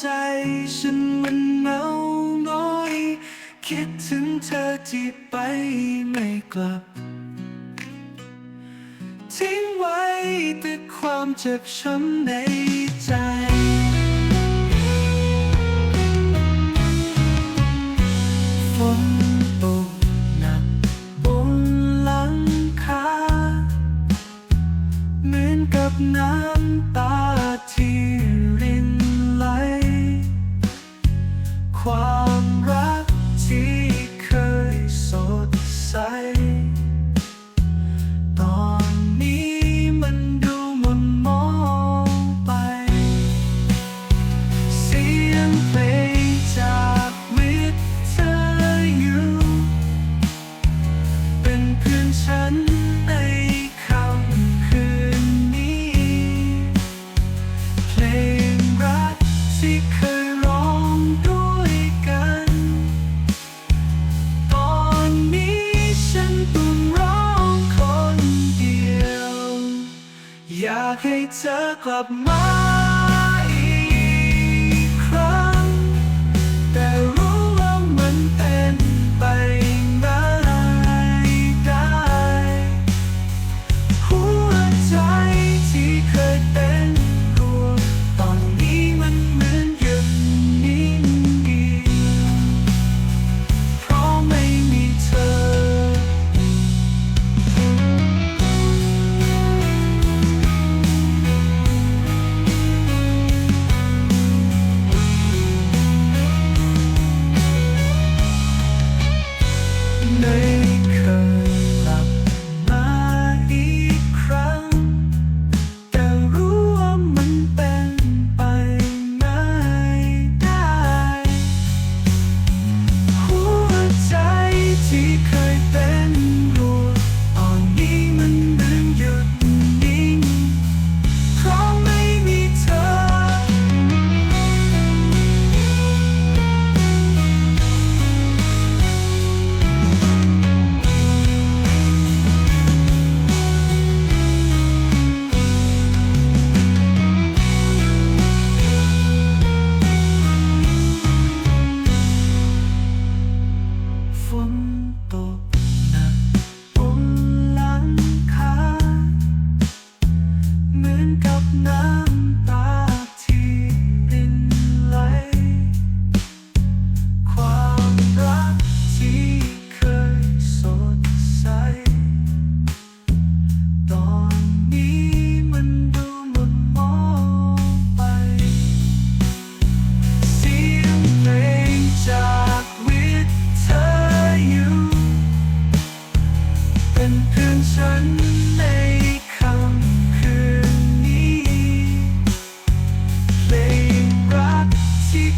ใจฉันมันเหงาน้อย คิดถึงเธอที่ไปไม่กลับ ทิ้งไว้แต่ความเจ็บช้ำในใจฝนตกหนักบนหลังคาเหมือนกับน้ำตาที่ากให้เธอกลับมา name. เป็นเพื่อนฉันในคำคืนนี้เพรักที่